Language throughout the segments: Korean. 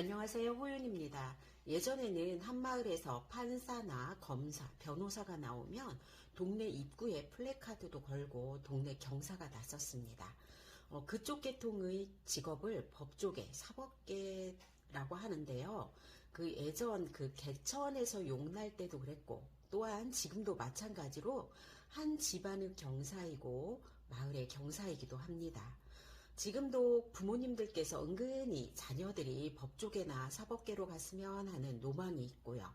안녕하세요. 호윤입니다. 예전에는 한마을에서 판사나 검사, 변호사가 나오면 동네 입구에 플래카드도 걸고 동네 경사가 났었습니다. 어, 그쪽 계통의 직업을 법조계, 사법계라고 하는데요. 그 예전 그 개천에서 용날 때도 그랬고 또한 지금도 마찬가지로 한 집안의 경사이고 마을의 경사이기도 합니다. 지금도 부모님들께서 은근히 자녀들이 법조계나 사법계로 갔으면 하는 로망이 있고요.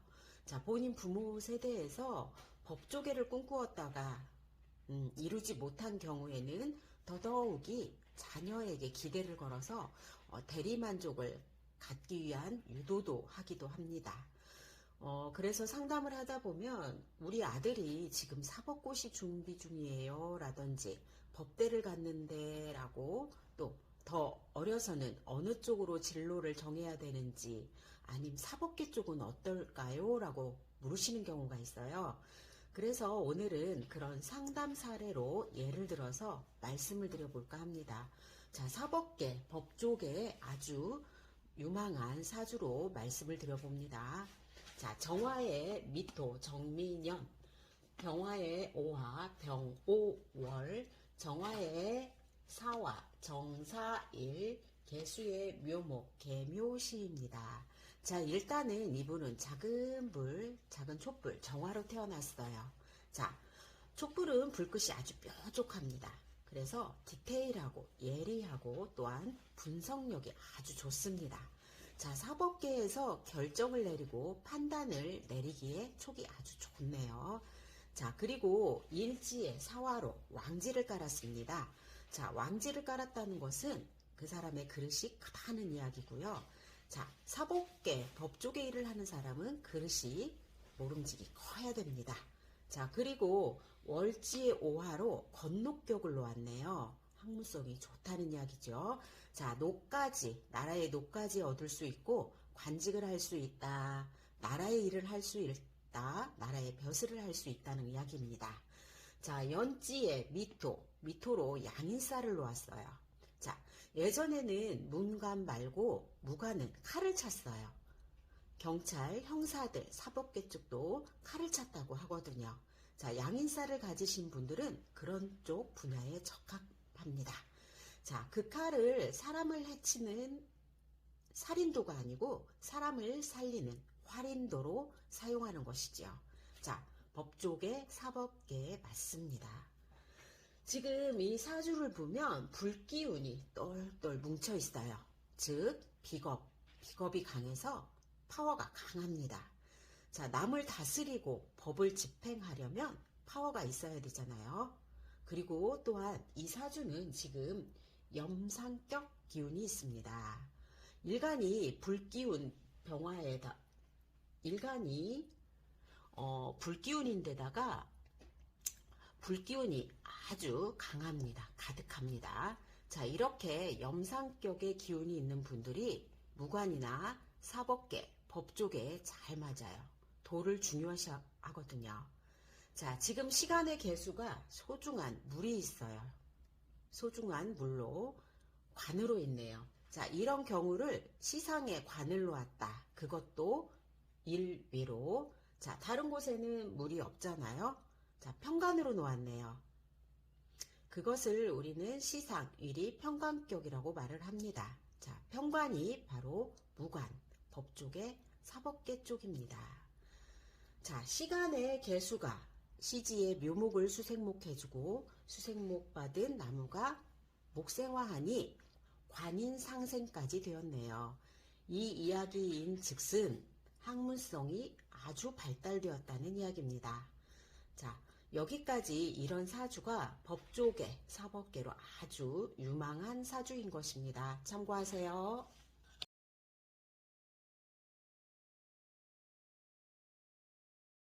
자, 본인 부모 세대에서 법조계를 꿈꾸었다가 음, 이루지 못한 경우에는 더더욱이 자녀에게 기대를 걸어서 어, 대리만족을 갖기 위한 유도도 하기도 합니다. 어, 그래서 상담을 하다 보면 우리 아들이 지금 사법고시 준비 중이에요. 라든지 법대를 갔는데 라고 또 더 어려서는 어느 쪽으로 진로를 정해야 되는지 아님 사법계 쪽은 어떨까요? 라고 물으시는 경우가 있어요. 그래서 오늘은 그런 상담 사례로 예를 들어서 말씀을 드려볼까 합니다. 자, 사법계, 법조계 아주 유망한 사주로 말씀을 드려봅니다. 자, 정화의 미토, 정민년, 병화의 오화, 병오월, 정화의 사화, 정사일, 개수의 묘목, 개묘시입니다. 자, 일단은 이분은 작은 불, 작은 촛불, 정화로 태어났어요. 자, 촛불은 불끝이 아주 뾰족합니다. 그래서 디테일하고 예리하고 또한 분석력이 아주 좋습니다. 자, 사법계에서 결정을 내리고 판단을 내리기에 촉이 아주 좋네요. 자, 그리고 일지에 사화로 왕지를 깔았습니다. 자, 왕지를 깔았다는 것은 그 사람의 그릇이 크다는 이야기고요. 자, 사법계, 법조계 일을 하는 사람은 그릇이 모름지기 커야 됩니다. 자, 그리고 월지의 오화로 건녹격을 놓았네요. 학문성이 좋다는 이야기죠. 자, 노까지, 나라의 노까지 얻을 수 있고, 관직을 할 수 있다. 나라의 일을 할 수 있다. 나라의 벼슬을 할 수 있다는 이야기입니다. 자, 연지에 미토, 미토로 양인살을 놓았어요. 자, 예전에는 문관 말고 무관은 칼을 찼어요. 경찰, 형사들, 사법계 쪽도 칼을 찼다고 하거든요. 자, 양인살을 가지신 분들은 그런 쪽 분야에 적합합니다. 자, 그 칼을 사람을 해치는 살인도가 아니고 사람을 살리는 활인도로 사용하는 것이죠. 자, 법조계, 사법계에 맞습니다. 지금 이 사주를 보면 불기운이 똘똘 뭉쳐 있어요. 즉, 비겁, 비겁이 강해서 파워가 강합니다. 자, 남을 다스리고 법을 집행하려면 파워가 있어야 되잖아요. 그리고 또한 이 사주는 지금 염상격 기운이 있습니다. 일간이 불기운 병화에다 일간이 어, 불기운인데다가 불기운이 아주 강합니다. 가득합니다. 자, 이렇게 염상격의 기운이 있는 분들이 무관이나 사법계, 법조계에 잘 맞아요. 도를 중요시 하거든요. 자, 지금 시간의 개수가 소중한 물이 있어요. 소중한 물로 관으로 있네요. 자, 이런 경우를 시상에 관을 놓았다. 그것도 일위로. 자, 다른 곳에는 물이 없잖아요. 자, 평관으로 놓았네요. 그것을 우리는 시상, 위리, 평관격이라고 말을 합니다. 자, 평관이 바로 무관, 법쪽의 사법계 쪽입니다. 자, 시간의 개수가 시지의 묘목을 수생목 해주고 수생목 받은 나무가 목생화하니 관인 상생까지 되었네요. 이 이야기인 즉슨 학문성이 아주 발달되었다는 이야기입니다. 자, 여기까지 이런 사주가 법조계, 사법계로 아주 유망한 사주인 것입니다. 참고하세요.